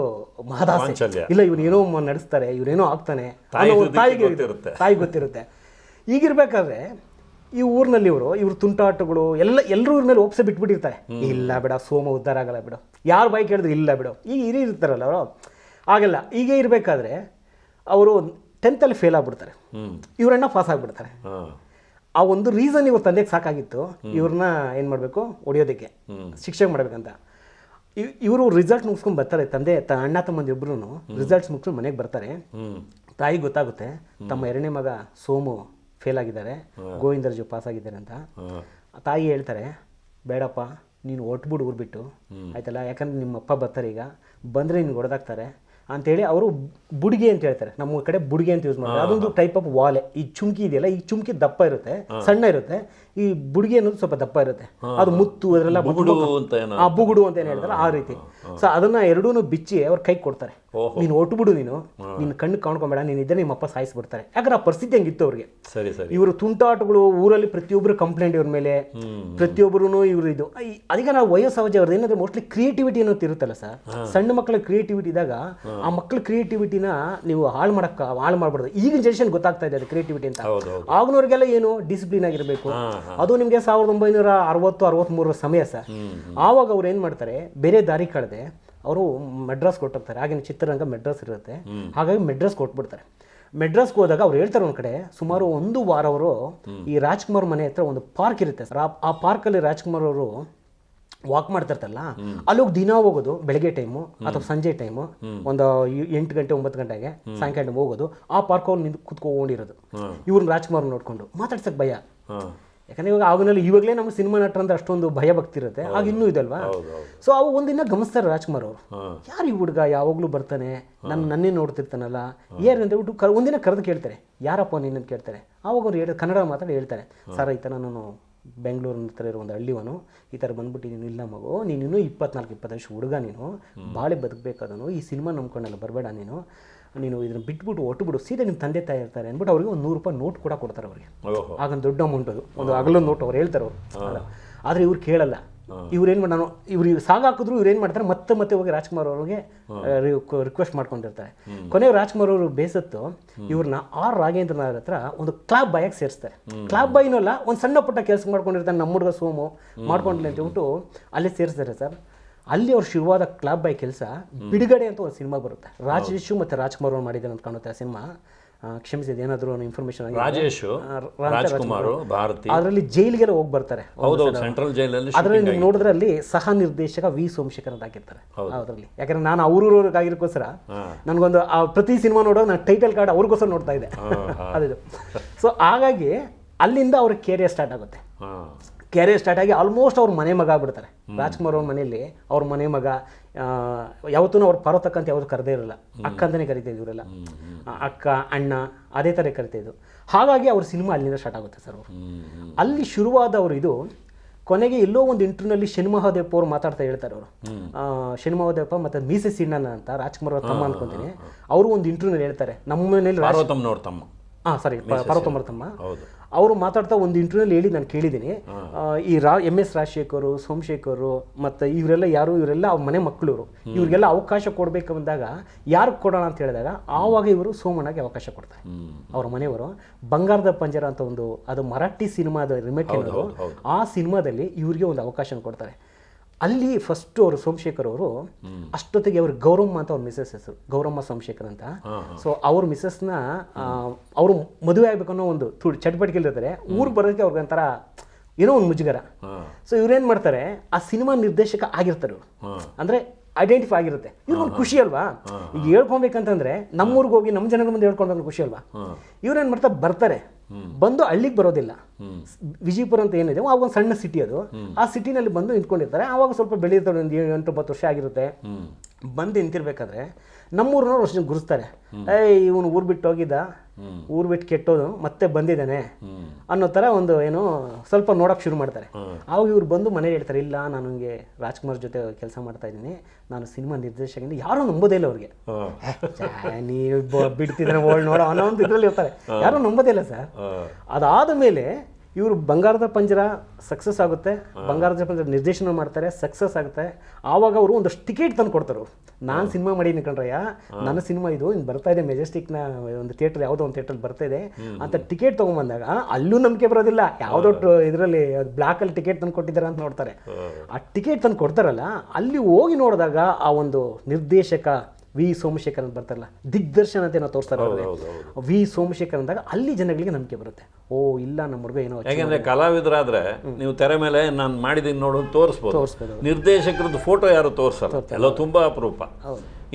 ಮಹದಾಸೆ. ಇಲ್ಲ ಇವ್ರು ಏನೋ ನಡೆಸ್ತಾರೆ ಇವ್ರೇನೋ ಆಗ್ತಾನೆ ತಾಯಿ ತಾಯಿಗೆ. ತಾಯಿಗೆ ಗೊತ್ತಿರುತ್ತೆ. ಈಗಿರ್ಬೇಕಾದ್ರೆ ಈ ಊರಿನಲ್ಲಿ ಇವರು ಇವ್ರ ತುಂಟಾಟಗಳು ಎಲ್ಲ ಎಲ್ಲರೂ ಇವ್ರ ಮೇಲೆ ಒಪ್ಸೆ ಬಿಟ್ಬಿಟ್ಟಿರ್ತಾರೆ. ಇಲ್ಲ ಬಿಡ ಸೋಮ ಉದ್ಧಾರ ಆಗಲ್ಲ ಬಿಡು. ಯಾರು ಬಾಯಿ ಕೇಳಿದ್ರು ಇಲ್ಲ ಬಿಡು. ಈಗ ಹಿರಿ ಇರ್ತಾರಲ್ಲ ಅವರು. ಆಗಲ್ಲ ಈಗ ಇರಬೇಕಾದ್ರೆ ಅವರು ಟೆಂತಲ್ಲಿ ಫೇಲ್ ಆಗ್ಬಿಡ್ತಾರೆ. ಇವರನ್ನ ಪಾಸ್ ಆಗ್ಬಿಡ್ತಾರೆ. ಆ ಒಂದು ರೀಸನ್ ಇವ್ರ ತಂದೆಗೆ ಸಾಕಾಗಿತ್ತು. ಇವ್ರನ್ನ ಏನು ಮಾಡಬೇಕು? ಹೊಡಿಯೋದಕ್ಕೆ. ಶಿಕ್ಷೆ ಮಾಡಬೇಕಂತ. ಇವರು ರಿಸಲ್ಟ್ ಮುಗಿಸ್ಕೊಂಡು ಬರ್ತಾರೆ. ತಂದೆ ತ ಅಣ್ಣ ತಮ್ಮಂದು ಇಬ್ರು ರಿಸಲ್ಟ್ಸ್ ಮುಗಿಸ್ಕೊಂಡು ಮನೆಗೆ ಬರ್ತಾರೆ. ತಾಯಿ ಗೊತ್ತಾಗುತ್ತೆ ತಮ್ಮ ಎರಡನೇ ಮಗ ಸೋಮು ಫೇಲ್ ಆಗಿದ್ದಾರೆ. ಗೋವಿಂದರಾಜು ಪಾಸ್ ಆಗಿದ್ದಾರೆ ಅಂತ. ತಾಯಿ ಹೇಳ್ತಾರೆ ಬೇಡಪ್ಪ ನೀನು ಒಟ್ಬಿಡು ಊರ್ಬಿಟ್ಟು. ಆಯ್ತಲ್ಲ? ಯಾಕಂದ್ರೆ ನಿಮ್ಮ ಅಪ್ಪ ಬರ್ತಾರೆ ಈಗ. ಬಂದರೆ ನಿನ್ಗೆ ಅಂತ ಅಂತೇಳಿ ಅವರು ಬುಡ್ಗೆ ಅಂತ ಹೇಳ್ತಾರೆ. ನಮ್ಮ ಕಡೆ ಬುಡಿಗೆ ಅಂತ ಯೂಸ್ ಮಾಡ್ತಾರೆ. ಅದೊಂದು ಟೈಪ್ ಆಫ್ ವಾಲೆ. ಈ ಚುಮ್ಕಿ ಇದೆಯಲ್ಲ ಈ ಚುಮ್ಕಿ ದಪ್ಪ ಇರುತ್ತೆ ಸಣ್ಣ ಇರುತ್ತೆ. ಈ ಬುಡ್ಗೆ ಅನ್ನೋದು ಸ್ವಲ್ಪ ದಪ್ಪ ಇರುತ್ತೆ. ಅದು ಮುತ್ತು ಅದರೆಲ್ಲ ಬುಗುಡು ಅಂತ ಏನೋ ಆ ಬುಗುಡು ಅಂತ ಏನು ಹೇಳ್ತಾರೆ? ಆ ರೀತಿ. ಸೊ ಅದನ್ನ ಎರಡೂ ಬಿಚ್ಚಿ ಅವ್ರ ಕೈ ಕೊಡ್ತಾರೆ. ನೀನು ಒಟ್ಬಿಡು ನೀನು. ನಿನ್ನ ಕಣ್ಣು ಕಾಣ್ಕೊಂಬೇಡ ನೀನು ಇದ್ರೆ ನಿಮ್ಮ ಅಪ್ಪ ಸಾಯಿಸ್ಬಿಡ್ತಾರೆ. ಯಾಕಂದ್ರೆ ಆ ಪರಿಸ್ಥಿತಿ ಹಂಗಿತ್ತು ಅವ್ರಿಗೆ. ಸರಿ ಸರಿ. ಇವರು ತುಂಟಾಟಗಳು ಊರಲ್ಲಿ ಪ್ರತಿಯೊಬ್ಬರು ಕಂಪ್ಲೇಂಟ್ ಇವ್ರ ಮೇಲೆ ಪ್ರತಿಯೊಬ್ಬರು ಇವರು ಇದು. ಅದಕ್ಕೆ ನಾವು ವಯೋಸಹಜ ಅವ್ರದ್ದು ಏನಂದ್ರೆ ಮೋಸ್ಟ್ಲಿ ಕ್ರಿಯೇಟಿವಿಟಿ ಅನ್ನೋದು ಇರುತ್ತಲ್ಲ ಸರ್ ಸಣ್ಣ ಮಕ್ಕಳ ಕ್ರಿಯೇಟಿವಿಟಿ ಇದ್ದಾಗ ಆ ಮಕ್ಕಳ ಕ್ರಿಯೇಟಿವಿಟಿನ ನೀವು ಹಾಳು ಮಾಡಕ್ಕ ಹಾಳು ಮಾಡ್ಬಾರ್ದು. ಈಗಿನ ಜನರೇಷನ್ ಗೊತ್ತಾಗ್ತಾ ಇದೆ ಅದು ಕ್ರಿಯೇಟಿವಿಟಿ ಅಂತ. ಆಗ್ನವ್ರಿಗೆಲ್ಲ ಏನು? ಡಿಸಿಪ್ಲಿನ್ ಆಗಿರಬೇಕು. ಅದು ನಿಮಗೆ ಸಾವಿರದ ಒಂಬೈನೂರ ಅರವತ್ತು ಅರವತ್ತ್ಮೂರರ ಸಮಯ ಸರ್ ಆವಾಗ ಅವ್ರು ಏನು ಮಾಡ್ತಾರೆ? ಬೇರೆ ದಾರಿ ಕಳೆದೆ ಅವರು ಮೆಡ್ರಾಸ್ ಕೊಟ್ಟೋಗ್ತಾರೆ ಆಗಿನ ಚಿತ್ರರಂಗ ಮೆಡ್ರಾಸ್ ಇರುತ್ತೆ. ಹಾಗಾಗಿ ಮೆಡ್ರಾಸ್ ಕೊಟ್ಬಿಡ್ತಾರೆ. ಮೆಡ್ರಾಸ್ಗೆ ಹೋದಾಗ ಅವ್ರು ಹೇಳ್ತಾರೆ ಒಂದು ಕಡೆ ಸುಮಾರು ಒಂದು ವಾರ ಅವರು ಈ ರಾಜ್ಕುಮಾರ್ ಮನೆ ಹತ್ರ ಒಂದು ಪಾರ್ಕ್ ಇರುತ್ತೆ ಸರ್. ಆ- ಪಾರ್ಕ್ ಪಾರ್ಕಲ್ಲಿ ರಾಜ್ಕುಮಾರ್ ಅವರು ವಾಕ್ ಮಾಡ್ತಿರ್ತಾರಲ್ಲ ಅಲ್ಲಿ ಹೋಗಿ ದಿನ ಹೋಗೋದು ಬೆಳಗ್ಗೆ ಟೈಮು ಅಥವಾ ಸಂಜೆ ಟೈಮು ಒಂದು ಎಂಟು ಗಂಟೆ ಒಂಬತ್ತು ಗಂಟೆಗೆ ಸಾಯಂಕಾಲ ಹೋಗೋದು. ಆ ಪಾರ್ಕ್ ಅವ್ರು ನಿಂತು ಕುತ್ಕೊಂಡಿರೋದು. ಇವ್ರನ್ನ ರಾಜ್ಕುಮಾರ್ ನೋಡ್ಕೊಂಡು ಮಾತಾಡ್ಸಕ್ ಭಯ. ಯಾಕಂದ್ರೆ ಇವಾಗ ಆಗಿನಲ್ಲಿ ಇವಾಗಲೇ ನಮ್ಮ ಸಿನಿಮಾ ನಟರಂದ್ರೆ ಅಷ್ಟೊಂದು ಭಯ ಭಕ್ತಿ ಇರುತ್ತೆ. ಆಗ ಇನ್ನೂ ಇದಲ್ವಾ ಸೊ ಅವು ಒಂದಿನ ಗಮನಿಸ್ತಾರೆ ರಾಜ್ಕುಮಾರ್ ಅವರು. ಯಾರು ಈ ಹುಡುಗ? ಯಾವಾಗಲೂ ಬರ್ತಾನೆ. ನನ್ನ ನನ್ನೇ ನೋಡ್ತಿರ್ತಾನಲ್ಲ. ಯಾರು ಅಂತ ಬಿಟ್ಟು ಕರ್ ಒಂದಿನ ಕರೆದು ಕೇಳ್ತಾರೆ. ಯಾರಪ್ಪ ನೀನು ಅಂತ ಕೇಳ್ತಾರೆ. ಆವಾಗ ಅವ್ರು ಹೇಳಿ ಕನ್ನಡ ಮಾತಾಡಿ ಹೇಳ್ತಾರೆ. ಸರ್ ಈ ಥರ ನಾನು ಬೆಂಗಳೂರು ಹತ್ರ ಇರೋ ಒಂದು ಹಳ್ಳಿವನು. ಈ ಥರ ನೀನು ಇಲ್ಲ ಮಗು. ನೀನು ಇನ್ನೂ ಇಪ್ಪತ್ನಾಲ್ಕು ಇಪ್ಪತ್ತು ವರ್ಷ ಹುಡುಗ ನೀನು. ಬಾಳೆ ಬದುಕಬೇಕಾದನು. ಈ ಸಿನಿಮಾ ನಂಬ್ಕೊಂಡಲ್ಲ ಬರಬೇಡ ನೀನು. ನೀನು ಇದನ್ನು ಬಿಟ್ಬಿಟ್ಟು ಒಟ್ಟುಬಿಡು ಸೀದಾ ನಿಮ್ಮ ತಂದೆ ತಾಯಿ ಇರ್ತಾರೆ ಅಂದ್ಬಿಟ್ಟು ಅವ್ರಿಗೆ ಒಂದು ನೂರು ರೂಪಾಯಿ ನೋಟ್ ಕೂಡ ಕೊಡ್ತಾರೆ ಅವ್ರಿಗೆ. ಆಗನ್ ಆಗ ದೊಡ್ಡ ಅಮೌಂಟ್ ಅದು. ಒಂದು ಅಗಲೊಂದು ನೋಟ್ ಅವ್ರು ಹೇಳ್ತಾರೆ ಅವರು. ಆದರೆ ಇವ್ರು ಕೇಳಲ್ಲ. ಇವ್ರು ಏನು ಮಾಡಿ ನಾನು ಇವ್ರು ಸಾಗಾಕಿದ್ರು ಇವ್ರು ಏನು ಮಾಡ್ತಾರೆ ಮತ್ತೆ ಮತ್ತೆ ಹೋಗಿ ರಾಜ್ಕುಮಾರ್ ಅವ್ರಿಗೆ ರಿಕ್ವೆಸ್ಟ್ ಮಾಡ್ಕೊಂಡಿರ್ತಾರೆ. ಕೊನೆಗೆ ರಾಜ್ಕುಮಾರ್ ಅವರು ಬೇಸತ್ತು ಇವ್ರನ್ನ ಆರ್ ರಾಘೇಂದ್ರನಾಥ್ ಹತ್ರ ಒಂದು ಕ್ಲಾಬ್ ಬಾಯಾಗಿ ಸೇರಿಸ್ತಾರೆ. ಕ್ಲಾಬ್ ಬಾಯಿನೂ ಅಲ್ಲ ಒಂದು ಸಣ್ಣ ಪುಟ್ಟ ಕೆಲಸ ಮಾಡ್ಕೊಂಡಿರ್ತಾನೆ ನಮ್ಮ ಹುಡುಗ ಸೋಮು ಮಾಡ್ಕೊಂಡ್ಲಿ ಅಂತ ಹೇಳ್ಬಿಟ್ಟು ಅಲ್ಲೇ ಸೇರಿಸ್ತಾರೆ ಸರ್. ಅಲ್ಲಿ ಅವ್ರ ಶುರುವಾದ ಕ್ಲಾಬ್ ಬೈ ಕೆಲಸ ಬಿಡುಗಡೆ ಅಂತ ಒಂದು ಸಿನಿಮಾ ಬರುತ್ತೆ. ರಾಜೇಶು ಮತ್ತು ರಾಜ್ಕುಮಾರ್ ಅವ್ರು ಮಾಡಿದ್ದಾರೆ ಅಂತ ಕಾಣುತ್ತೆ ಆ ಸಿನಿಮಾ. ಕ್ಷಮಿಸಿದ ಏನಾದರೂ ಇನ್ಫಾರ್ಮೇಶನ್ ರಾಜೇಶ್ ರಾಜ್ಕುಮಾರ್. ಭಾರತಿ. ಅದರಲ್ಲಿ ಜೈಲಿಗೆಲ್ಲ ಹೋಗಿ ಬರ್ತಾರೆ. ಸೆಂಟ್ರಲ್ ಜೈಲಲ್ಲಿ ಅದರಲ್ಲಿ ನೀವು ನೋಡಿದ್ರೆ ಅಲ್ಲಿ ಸಹ ನಿರ್ದೇಶಕ ವಿ ಸೋಮಶೇಖರ್ ಅಂತ ಹಾಕಿರ್ತಾರೆ ಅದರಲ್ಲಿ ಯಾಕಂದ್ರೆ ನಾನು ಅವ್ರವ್ರಿಗಾಗಿರೋಕ್ಕೋಸ್ಕರ ನನಗೊಂದು ಆ ಪ್ರತಿ ಸಿನಿಮಾ ನೋಡೋ ನಾನು ಟೈಟಲ್ ಕಾರ್ಡ್ ಅವ್ರಿಗೋಸ್ಕರ ನೋಡ್ತಾ ಇದ್ದೆ. ಅದು. ಸೊ ಹಾಗಾಗಿ ಅಲ್ಲಿಂದ ಅವ್ರ ಕೆರಿಯರ್ ಸ್ಟಾರ್ಟ್ ಆಗುತ್ತೆ. ಕೆರಿಯರ್ ಸ್ಟಾರ್ಟ್ ಆಗಿ ಆಲ್ಮೋಸ್ಟ್ ಅವ್ರ ಮನೆ ಮಗ ಆಗ್ಬಿಡ್ತಾರೆ. ರಾಜ್ಕುಮಾರ್ ಅವ್ರ ಮನೆಯಲ್ಲಿ ಅವ್ರ ಮನೆ ಮಗ ಯಾವತ್ತೂ ಅವ್ರ ಪಾರ್ವತಕ್ಕ ಯಾವ್ದು ಕರೆದೇ ಇರಲ್ಲ. ಅಕ್ಕ ಅಂತಲೇ ಕರಿತಾ ಇವರೆಲ್ಲ. ಅಕ್ಕ ಅಣ್ಣ ಅದೇ ಥರ ಕರಿತಾ ಹಾಗಾಗಿ ಅವ್ರ ಸಿನಿಮಾ ಅಲ್ಲಿಂದ ಸ್ಟಾರ್ಟ್ ಆಗುತ್ತೆ ಸರ್ ಅವರು. ಅಲ್ಲಿ ಶುರುವಾದವರು ಇದು ಕೊನೆಗೆ ಎಲ್ಲೋ ಒಂದು ಇಂಟರ್ನಲ್ಲಿ ಶನಿಮಹಾದೇವಪ್ಪ ಅವ್ರು ಮಾತಾಡ್ತಾ ಹೇಳ್ತಾರೆ ಅವರು. ಶನಿಮಹಾದೇವಪ್ಪ ಮತ್ತೆ ಮೀಸೆ ಸಿಣ್ಣನ ಅಂತ ರಾಜ್ಕುಮಾರ್ ಅವ್ರ ತಮ್ಮ ಅನ್ಕೊಂತೀನಿ. ಅವರು ಒಂದು ಇಂಟರ್ನಲ್ಲಿ ಹೇಳ್ತಾರೆ ನಮ್ಮ ಮನೇಲಿ ತಮ್ಮ. ಹಾಂ ಸಾರಿ ಪಾರ್ವತಮ್ಮರ ತಮ್ಮ. ಅವರು ಮಾತಾಡ್ತಾ ಒಂದು ಇಂಟರ್ವ್ಯೂನಲ್ಲಿ ಹೇಳಿ ನಾನು ಕೇಳಿದ್ದೀನಿ. ಈ ರಾ ಎಂ ಎಸ್ ರಾಜಶೇಖರ್ ಸೋಮಶೇಖರ್ ಮತ್ತು ಇವರೆಲ್ಲ ಯಾರು ಇವರೆಲ್ಲ ಅವ್ರ ಮನೆ ಮಕ್ಕಳು ಇವರಿಗೆಲ್ಲ ಅವಕಾಶ ಕೊಡಬೇಕು ಅಂದಾಗ ಯಾರು ಕೊಡೋಣ ಅಂತ ಹೇಳಿದಾಗ ಆವಾಗ ಇವರು ಸೋಮಣ್ಣಗೆ ಅವಕಾಶ ಕೊಡ್ತಾರೆ. ಅವ್ರ ಮನೆಯವರು. ಬಂಗಾರದ ಪಂಜರ ಅಂತ ಒಂದು ಅದು ಮರಾಠಿ ಸಿನಿಮಾದ ರಿಮೇಕ್ ಏನದು ಆ ಸಿನಿಮಾದಲ್ಲಿ ಇವರಿಗೆ ಒಂದು ಅವಕಾಶ ಕೊಡ್ತಾರೆ. ಅಲ್ಲಿ ಫಸ್ಟ್ ಅವರು ಸೋಮಶೇಖರ್ ಅವರು ಅಷ್ಟೊತ್ತಿಗೆ ಅವ್ರ ಗೌರಮ್ಮ ಅಂತ ಅವ್ರ ಮಿಸಸ್ ಹೆಸರು ಗೌರಮ್ಮ ಸೋಮಶೇಖರ್ ಅಂತ. ಸೊ ಅವ್ರ ಮಿಸಸ್ನ ಅವರು ಮದುವೆ ಆಗ್ಬೇಕು ಅನ್ನೋ ಒಂದು ತುಡ್ ಚಟಪಟಿಕೆ ಇರ್ತಾರೆ ಊರಿಗೆ ಬರೋದಕ್ಕೆ ಅವ್ರಿಗೆ ಒಂಥರ ಏನೋ ಒಂದು ಮುಜುಗರ. ಸೊ ಇವ್ರೇನು ಮಾಡ್ತಾರೆ ಆ ಸಿನಿಮಾ ನಿರ್ದೇಶಕ ಆಗಿರ್ತಾರೆ ಇವ್ರು. ಅಂದ್ರೆ ಐಡೆಂಟಿಫೈ ಆಗಿರುತ್ತೆ. ಇವ್ರಿಗೊಂದು ಖುಷಿ ಅಲ್ವಾ? ಈಗ ಹೇಳ್ಕೊಬೇಕಂತಂದ್ರೆ ನಮ್ಮೂರಿಗೆ ಹೋಗಿ ನಮ್ಮ ಜನಗಳ ಮುಂದೆ ಹೇಳ್ಕೊಂಡ್ರೆ ಖುಷಿ ಅಲ್ವಾ? ಇವ್ರೇನು ಮಾಡ್ತಾರೆ ಬರ್ತಾರೆ. ಬಂದು ಹಳ್ಳಿಗೆ ಬರೋದಿಲ್ಲ. ವಿಜಯಪುರ ಅಂತ ಏನಿದೆ ಅವಾಗ ಒಂದು ಸಣ್ಣ ಸಿಟಿ ಅದು. ಆ ಸಿಟಿನಲ್ಲಿ ಬಂದು ನಿಂತ್ಕೊಂಡಿರ್ತಾರೆ. ಆವಾಗ ಸ್ವಲ್ಪ ಬೆಳೆದಿರ್ತಾರೆ ಒಂದು ಏಳು ಎಂಟು ಒಂಬತ್ತು ವರ್ಷ ಆಗಿರುತ್ತೆ. ಬಂದು ನಿಂತಿರ್ಬೇಕಾದ್ರೆ ನಮ್ಮೂರ್ನವ್ರು ಅಷ್ಟು ಗುರುಸ್ತಾರೆ. ಏಯ್ ಇವನು ಊರು ಬಿಟ್ಟು ಹೋಗಿದ್ದ. ಊರ್ ಬಿಟ್ಟು ಕೆಟ್ಟೋದು ಮತ್ತೆ ಬಂದಿದ್ದಾನೆ ಅನ್ನೋ ಥರ ಒಂದು ಏನು ಸ್ವಲ್ಪ ನೋಡೋಕೆ ಶುರು ಮಾಡ್ತಾರೆ. ಅವಾಗ ಇವ್ರು ಬಂದು ಮನೇಲಿ ಹೇಳ್ತಾರೆ ಇಲ್ಲ ನಾನು ಹಂಗೆ ರಾಜ್ಕುಮಾರ್ ಜೊತೆ ಕೆಲಸ ಮಾಡ್ತಾ ಇದ್ದೀನಿ. ನಾನು ಸಿನಿಮಾ ನಿರ್ದೇಶಕನ ಯಾರು ನಂಬೋದೇ ಇಲ್ಲ ಅವ್ರಿಗೆ. ನೀವು ಬಿಡ್ತಿದ್ರೆ ಓಲ್ಡ್ ನೋಡೋ ಅನ್ನೋ ಒಂದು ಇದ್ರಲ್ಲಿ ಇರ್ತಾರೆ. ಯಾರು ನಂಬೋದೇ ಇಲ್ಲ ಸರ್. ಅದಾದ ಮೇಲೆ ಇವರು ಬಂಗಾರದ ಪಂಜರ ಸಕ್ಸಸ್ ಆಗುತ್ತೆ ಬಂಗಾರದ ಪಂಜರ ನಿರ್ದೇಶನ ಮಾಡ್ತಾರೆ ಸಕ್ಸಸ್ ಆಗುತ್ತೆ. ಆವಾಗ ಅವರು ಒಂದಷ್ಟು ಟಿಕೆಟ್ ತಂದು ಕೊಡ್ತಾರೆ ಅವರು. ನಾನು ಸಿನಿಮಾ ಮಾಡೀನಿ ಕಣ್ರಯ್ಯ. ನನ್ನ ಸಿನಿಮಾ ಇದು ಇನ್ ಬರ್ತಾ ಇದೆ ಮೆಜೆಸ್ಟಿಕ್ನ ಒಂದು ಥಿಯೇಟರ್ ಯಾವುದೋ ಒಂದು ಥಿಯೇಟರ್ ಬರ್ತಾ ಇದೆ. ಅಂತ ಟಿಕೆಟ್ ತೊಗೊಂಬಂದಾಗ ಅಲ್ಲೂ ನಂಬಿಕೆ ಬರೋದಿಲ್ಲ. ಯಾವುದೋ ಇದರಲ್ಲಿ ಬ್ಲಾಕಲ್ಲಿ ಟಿಕೆಟ್ ತಂದು ಕೊಟ್ಟಿದ್ದಾರೆ ಅಂತ ನೋಡ್ತಾರೆ. ಆ ಟಿಕೆಟ್ ತಂದು ಕೊಡ್ತಾರಲ್ಲ ಅಲ್ಲಿ ಹೋಗಿ ನೋಡಿದಾಗ ಆ ಒಂದು ನಿರ್ದೇಶಕ ವಿ ಸೋಮಶೇಖರ್ ಅಂತ ಬರ್ತಾರಲ್ಲ ದಿಗ್ದರ್ಶನ ಅಂತ ಏನೋ ತೋರಿಸ್ತಾರೆ. ವಿ ಸೋಮಶೇಖರ್ ಅಂದಾಗ ಅಲ್ಲಿ ಜನಗಳಿಗೆ ನಂಬಿಕೆ ಬರುತ್ತೆ. ಓ ಇಲ್ಲ ನಮ್ಮ ಹುಡುಗ ಏನೋ ಯಾಕೆಂದ್ರೆ ಕಲಾವಿದರಾದ್ರೆ ನೀವು ತೆರೆ ಮೇಲೆ ನಾನು ಮಾಡಿದ್ದೀನಿ ನೋಡು ತೋರಿಸ್ಬೋದು. ನಿರ್ದೇಶಕರದ್ದು ಫೋಟೋ ಯಾರು ತೋರಿಸಲ್ಲ? ಎಲ್ಲ ತುಂಬಾ ಅಪರೂಪ.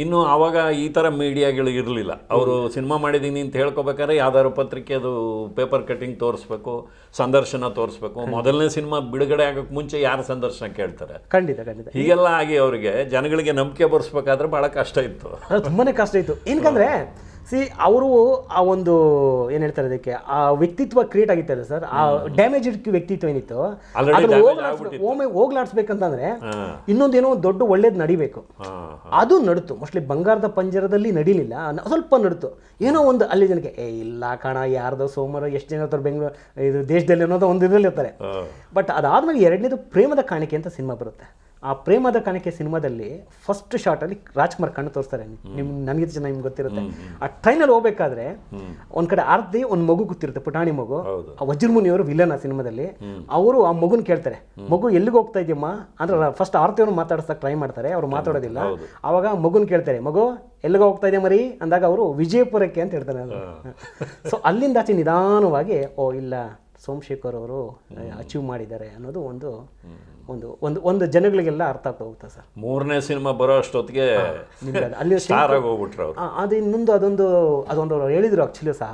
ಇನ್ನು ಆವಾಗ ಈ ಥರ ಮೀಡಿಯಾಗಳು ಇರಲಿಲ್ಲ. ಅವರು ಸಿನಿಮಾ ಮಾಡಿದ್ದೀನಿ ಅಂತ ಹೇಳ್ಕೊಬೇಕಾದ್ರೆ ಯಾವ್ದಾದ್ರು ಪತ್ರಿಕೆ ಅದು ಪೇಪರ್ ಕಟ್ಟಿಂಗ್ ತೋರಿಸ್ಬೇಕು ಸಂದರ್ಶನ ತೋರಿಸ್ಬೇಕು. ಮೊದಲನೇ ಸಿನಿಮಾ ಬಿಡುಗಡೆ ಆಗೋಕ್ಕೆ ಮುಂಚೆ ಯಾರು ಸಂದರ್ಶನ ಕೇಳ್ತಾರೆ? ಖಂಡಿತ ಖಂಡಿತ. ಹೀಗೆಲ್ಲ ಆಗಿ ಅವರಿಗೆ ಜನಗಳಿಗೆ ನಂಬಿಕೆ ಬರ್ಸ್ಬೇಕಾದ್ರೆ ಭಾಳ ಕಷ್ಟ ಇತ್ತು. ತುಂಬಾನೇ ಕಷ್ಟ ಇತ್ತು. ಏನಕಂದ್ರೆ ಸಿ ಅವರು ಆ ಒಂದು ಏನ್ ಹೇಳ್ತಾರೆ ಅದಕ್ಕೆ ಆ ವ್ಯಕ್ತಿತ್ವ ಕ್ರಿಯೇಟ್ ಆಗಿತ್ತಲ್ಲ ಸರ್ ಆ ಡ್ಯಾಮೇಜ್ ವ್ಯಕ್ತಿತ್ವ ಏನಿತ್ತು? ಓಮೆ ಹೋಗ್ಲಾಡ್ಸ್ಬೇಕಂತಂದ್ರೆ ಇನ್ನೊಂದೇನೋ ಒಂದು ದೊಡ್ಡ ಒಳ್ಳೇದು ನಡಿಬೇಕು. ಅದು ನಡ್ತು. ಮೋಸ್ಟ್ಲಿ ಬಂಗಾರದ ಪಂಜರದಲ್ಲಿ ನಡಿಲಿಲ್ಲ. ಸ್ವಲ್ಪ ನಡತು. ಏನೋ ಒಂದು ಅಲ್ಲಿ ಜನಕ್ಕೆ ಏ ಇಲ್ಲ ಕಣ ಯಾರ್ದೋ ಸೋಮವಾರ ಎಷ್ಟು ಜನ ಇರ್ತಾರೆ ಬೆಂಗಳೂರು ಇದು ದೇಶದಲ್ಲಿ ಅನ್ನೋದು ಒಂದು ಇದರಲ್ಲಿ ಇರ್ತಾರೆ. ಬಟ್ ಅದಾದ್ಮೇಲೆ ಎರಡನೇದು ಪ್ರೇಮದ ಕಾಣಿಕೆ ಅಂತ ಸಿನಿಮಾ ಬರುತ್ತೆ. ಆ ಪ್ರೇಮದ ಕನಕೆ ಸಿನಿಮಾದಲ್ಲಿ ಫಸ್ಟ್ ಶಾರ್ಟಲ್ಲಿ ರಾಜ್ಕುಮಾರ್ ಕಣ್ಣು ತೋರಿಸ್ತಾರೆ. ನಿಮ್ ನನಗೆ ಚೆನ್ನಾಗಿ ನಿಮ್ಗೆ ಗೊತ್ತಿರುತ್ತೆ. ಆ ಟ್ರೈನಲ್ಲಿ ಹೋಗ್ಬೇಕಾದ್ರೆ ಒಂದ್ ಕಡೆ ಅರ್ಧಿ ಒಂದ್ ಮಗು ಗೊತ್ತಿರುತ್ತೆ ಪುಟಾಣಿ ಮಗು. ಆ ವಜ್ರಮುನಿಯವರು ವಿಲನ್ ಆ ಸಿನಿಮಾದಲ್ಲಿ. ಅವರು ಆ ಮಗುನ್ ಕೇಳ್ತಾರೆ ಮಗು ಎಲ್ಲಿಗೆ ಹೋಗ್ತಾ ಇದೆಯಮ್ಮ? ಅಂದ್ರೆ ಫಸ್ಟ್ ಆರ್ತಿಯವ್ರು ಮಾತಾಡ್ಸಕ್ ಟ್ರೈ ಮಾಡ್ತಾರೆ ಅವ್ರು ಮಾತಾಡೋದಿಲ್ಲ. ಅವಾಗ ಮಗುನ್ ಕೇಳ್ತಾರೆ ಮಗು ಎಲ್ಲಿಗೆ ಹೋಗ್ತಾ ಇದೆ ಮರಿ? ಅಂದಾಗ ಅವರು ವಿಜಯಪುರಕ್ಕೆ ಅಂತ ಹೇಳ್ತಾರೆ. ಸೊ ಅಲ್ಲಿಂದ ಆಚೆ ನಿಧಾನವಾಗಿ ಓ ಇಲ್ಲ ಸೋಮಶೇಖರ್ ಅವರು ಅಚೀವ್ ಮಾಡಿದ್ದಾರೆ ಅನ್ನೋದು ಒಂದು ಒಂದು ಒಂದು ಒಂದು ಜನಗಳಿಗೆಲ್ಲ ಅರ್ಥ ಆಗ್ತಾ ಹೋಗುತ್ತೆ ಸರ್. ಮೂರನೇ ಸಿನಿಮಾ ಬರೋ ಅಷ್ಟೊತ್ತಿಗೆ ಅಲ್ಲಿ ಸ್ಟಾರ್ ಹೋಗ್ಬಿಟ್ರು ಅದು ಇನ್ನೊಂದು ಅದೊಂದು ಅದೊಂದು ಅವ್ರು ಹೇಳಿದ್ರು ಆಕ್ಚುಲಿ ಸಹ.